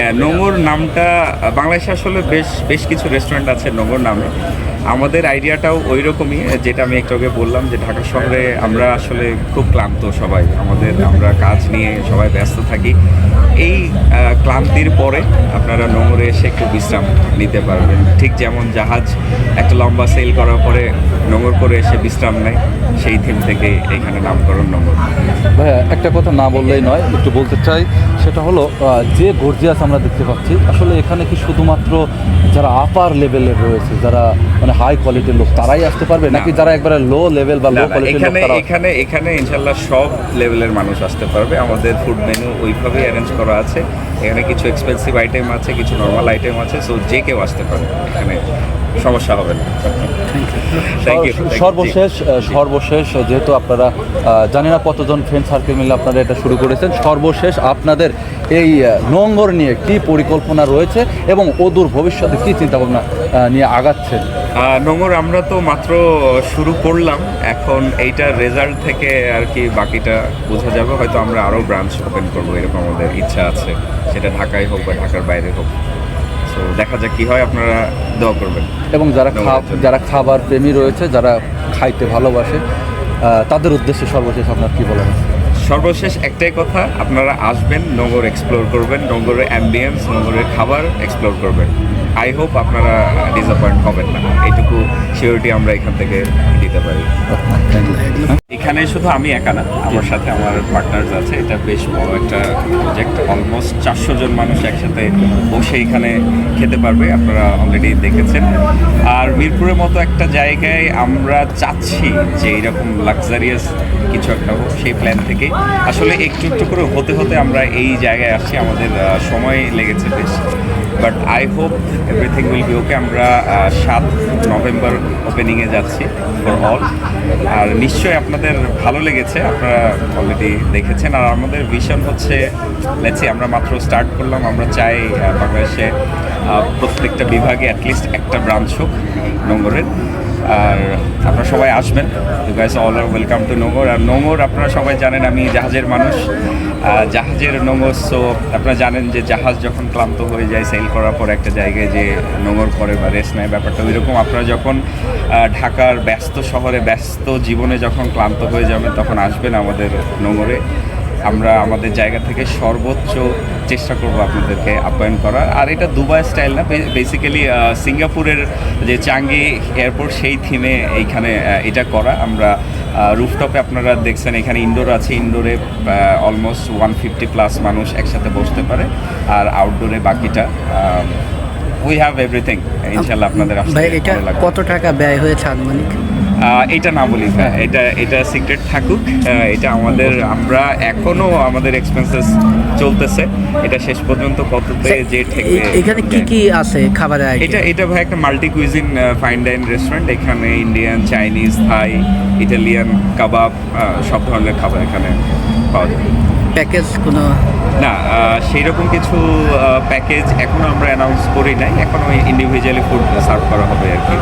হ্যাঁ, নোংর নামটা, বাংলাদেশে আসলে বেশ বেশ কিছু রেস্টুরেন্ট আছে নোংর নামে। আমাদের আইডিয়াটাও ওই রকমই যেটা আমি একটু আগে বললাম যে ঢাকা শহরে আমরা আসলে খুব ক্লান্ত সবাই। আমাদের, আমরা কাজ নিয়ে সবাই ব্যস্ত থাকি। এই ক্লান্তির পরে আপনারা নোংরে এসে একটু বিশ্রাম নিতে পারবেন। ঠিক যেমন জাহাজ একটা লম্বা সেল করার পরে নোংর করে এসে বিশ্রাম নেয়, সেই থিম থেকে এখানে নামকরণ নোংর ভাইয়া, একটা কথা না বললেই নয়, একটু বলতে চাই। সেটা হলো যে গর্জিয়াস আমরা দেখতে পাচ্ছি আসলে এখানে কি শুধুমাত্র যারা আপার লেভেলের রয়েছে যারা মানে হাই কোয়ালিটির লোক তারাই আসতে পারবে? নাকি যারা একবারে লো লেভেল বা লো কোয়ালিটির লোক এখানে তারা এখানে এখানে ইনশাআল্লাহ সব লেভেলের মানুষ আসতে পারবে। আমাদের ফুড মেনু ওইভাবেই অ্যারেঞ্জ করা আছে। এখানে কিছু এক্সপেন্সিভ আইটেম আছে কিছু নর্মাল আইটেম আছে সো যে কেউ আসতে পারে এখানে। সমস্যা হবে না। সর্বশেষ সর্বশেষ যেহেতু আপনারা জানি না কতজন ফ্রেন্ড সার্কেল মিলে আপনারা এটা শুরু করেছেন সর্বশেষ আপনাদের এই নোঙ্গর নিয়ে কি পরিকল্পনা রয়েছে এবং অদূর ভবিষ্যতে কি চিন্তাভাবনা আহ, নিয়ে আগাচ্ছেন? নোংর আমরা তো মাত্র শুরু করলাম এখন এইটার রেজাল্ট থেকে আর কি বাকিটা বোঝা যাবে হয়তো আমরা আরও ব্রাঞ্চ ওপেন করব এরকম আমাদের ইচ্ছা আছে সেটা ঢাকায় হোক বা ঢাকার বাইরে হোক। সো দেখা যাক কি হয় আপনারা দোয়া করবেন। এবং যারা খা যারা খাবার প্রেমী রয়েছে যারা খাইতে ভালোবাসে তাদের উদ্দেশ্যে সর্বশেষ আপনার কি বলেন সর্বশেষ একটাই কথা আপনারা আসবেন নোংর এক্সপ্লোর করবেন নোংরের অ্যাম্বিয়েন্স নোংরের খাবার এক্সপ্লোর করবেন। আই হোপ আপনারা ডিসঅ্যাপয়েন্ট হবেন না। এইটুকু সিওরিটি আমরা এখান থেকে দিতে পারি। এখানে শুধু আমি একা না, আমার সাথে আমার পার্টনার্স আছে। এটা বেশ বড় একটা প্রজেক্ট অলমোস্ট চারশো জন মানুষ একসাথে বসে এখানে খেতে পারবে, আপনারা অলরেডি দেখেছেন। আর মিরপুরের মতো একটা জায়গায় আমরা চাচ্ছি যে এরকম লাক্সারিয়াস কিছু একটা হোক, সেই প্ল্যান থেকে। আসলে একটু একটু করে হতে হতে আমরা এই জায়গায় আসছি, আমাদের সময় লেগেছে বেশ। But I hope everything will be okay. আমরা সাত নভেম্বর ওপেনিংয়ে যাচ্ছি ফর অল আর নিশ্চয়ই আপনাদের ভালো লেগেছে, আপনারা অলরেডি দেখেছেন। আর আমাদের ভিশন হচ্ছে লেটসি আমরা মাত্র স্টার্ট করলাম, আমরা চাই বাংলাদেশে প্রত্যেকটা বিভাগে অ্যাটলিস্ট একটা ব্রাঞ্চ হোক নোংরের আর আপনারা সবাই আসবেন। You guys all are welcome to Nongor আর নোংর আপনারা সবাই জানেন আমি জাহাজের মানুষ। জাহাজের নোংর সো আপনারা জানেন যে জাহাজ যখন ক্লান্ত হয়ে যায় সেল করার পর একটা জায়গায় যে নোংর করে বা রেস্ট নেয়, ব্যাপারটা ওইরকম। আপনারা যখন ঢাকার ব্যস্ত শহরে, ব্যস্ত জীবনে যখন ক্লান্ত হয়ে যাবেন, তখন আসবেন আমাদের নোংরে আমরা আমাদের জায়গা থেকে সর্বোচ্চ চেষ্টা করব আপনাদেরকে আপ্যায়ন করার। আর এটা দুবাই স্টাইল না বেসিক্যালি সিঙ্গাপুরের যে চাঙ্গি এয়ারপোর্ট সেই থিমে এইখানে এটা করা। আমরা রুফটপে আপনারা দেখছেন এখানে ইনডোর আছে। ইনডোরে অলমোস্ট ওয়ান ফিফটি প্লাস মানুষ একসাথে বসতে পারে। আর আউটডোরে বাকিটা উই হ্যাভ এভরিথিং ইনশাল্লাহ আপনাদের ভাই এটা কত টাকা ব্যয় হয়েছে আনুমানিক? এটা না বলি এটা এটা সিক্রেট থাকুক এটা আমাদের আমরা এখনও আমাদের এক্সপেন্সেস চলতেছে। এটা শেষ পর্যন্ত কততে যে এখানে কি কি আছে খাবার এটা এটা ভাই একটা multi cuisine fine dine restaurant এখানে Indian Chinese Thai Italian kebab সব ধরনের খাবার এখানে পাওয়া যায়। প্যাকেজ কোনো না সেই রকম কিছু প্যাকেজ এখনও আমরা অ্যানাউন্স করি নাই। এখনও ইন্ডিভিজুয়ালি ফুড সার্ভ করা হবে আর কি।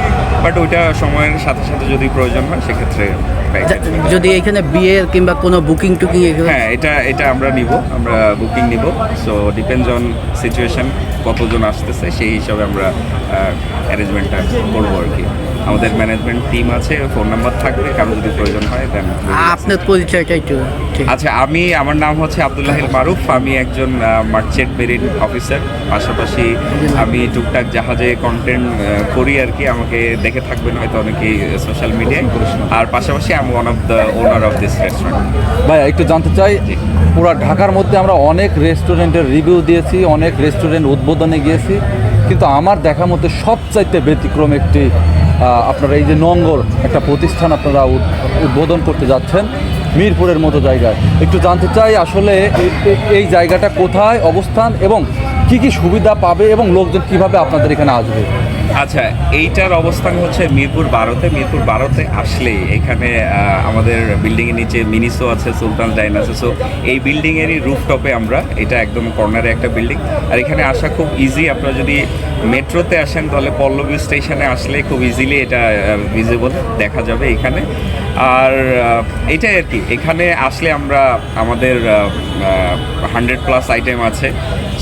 বাট ওইটা সময়ের সাথে সাথে যদি প্রয়োজন হয় সেক্ষেত্রে যদি এখানে বিয়ের কিংবা কোনো বুকিং টুকিং হ্যাঁ এটা এটা আমরা নিব আমরা বুকিং নিব। সো ডিপেন্ডস অন সিচুয়েশন কতজন আসতেছে সেই হিসাবে আমরা অ্যারেঞ্জমেন্টটা করব আর কি। আমাদের ম্যানেজমেন্ট টিম আছে ফোন নাম্বার থাকবে কারও যদি প্রয়োজন হয় দেন আপনার পরিচয়টা একটু আচ্ছা আমি আমার নাম হচ্ছে আব্দুল্লাহিল মারুফ আমি একজন মার্চেন্ট মেরিন অফিসার। পাশাপাশি আমি টুকটাক জাহাজে কন্টেন্ট করি আর কি। আমাকে দেখে থাকবেন হয়তো অনেকেই সোশ্যাল মিডিয়ায় আর পাশাপাশি আমি one of the owner of this restaurant ভাই একটু জানতে চাই পুরো ঢাকার মধ্যে আমরা অনেক রেস্টুরেন্টের রিভিউ দিয়েছি অনেক রেস্টুরেন্ট উদ্বোধনে গিয়েছি। কিন্তু আমার দেখা মতে সবচাইতে ব্যতিক্রম একটি আপনারা এই যে নঙ্গর একটা প্রতিষ্ঠান আপনারা উদ- উদ্বোধন করতে যাচ্ছেন মিরপুরের মতো জায়গায়। একটু জানতে চাই আসলে এই- জায়গাটা কোথায় অবস্থান এবং কি কি সুবিধা পাবে এবং লোকজন কীভাবে আপনাদের এখানে আসবে? আচ্ছা এইটার অবস্থান হচ্ছে মিরপুর বারোতে। মিরপুর বারোতে আসলে এখানে আমাদের বিল্ডিংয়ের নিচে মিনিসো আছে, সুলতান ডাইন আছে। সো এই বিল্ডিংয়েরই রুফটপে আমরা, এটা একদম কর্নারে একটা বিল্ডিং। আর এখানে আসা খুব ইজি আপনারা যদি মেট্রোতে আসেন তাহলে পল্লবী স্টেশনে আসলে খুব ইজিলি এটা ভিজিবল দেখা যাবে এখানে। আর এটাই আর কি, এখানে আসলে আমরা আমাদের হান্ড্রেড প্লাস আইটেম আছে।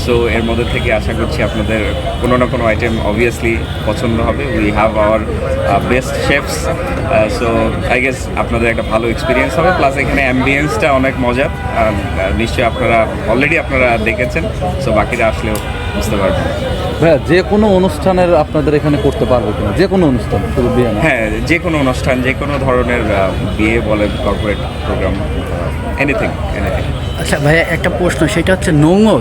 সো এর মধ্যে থেকে আশা করছি আপনাদের কোনো না কোনো আইটেম অবভিয়াসলি পছন্দ হবে। We have our best chefs so I guess আপনাদের একটা ভালো এক্সপিরিয়েন্স হবে। প্লাস এখানে অ্যাম্বিয়েন্সটা অনেক মজার। নিশ্চয়ই আপনারা অলরেডি আপনারা দেখেছেন। সো বাকিরা আসলেও বুঝতে পারবেন ভাইয়া যে কোনো অনুষ্ঠানের আপনাদের এখানে করতে পারব কিনা? যে কোনো অনুষ্ঠান শুধু বিয়ে না। হ্যাঁ যে কোনো অনুষ্ঠান যে কোনো ধরনের বিয়ে বলেন কর্পোরেট প্রোগ্রাম এনিথিং এনিথিং আচ্ছা ভাইয়া একটা প্রশ্ন সেটা হচ্ছে নোংর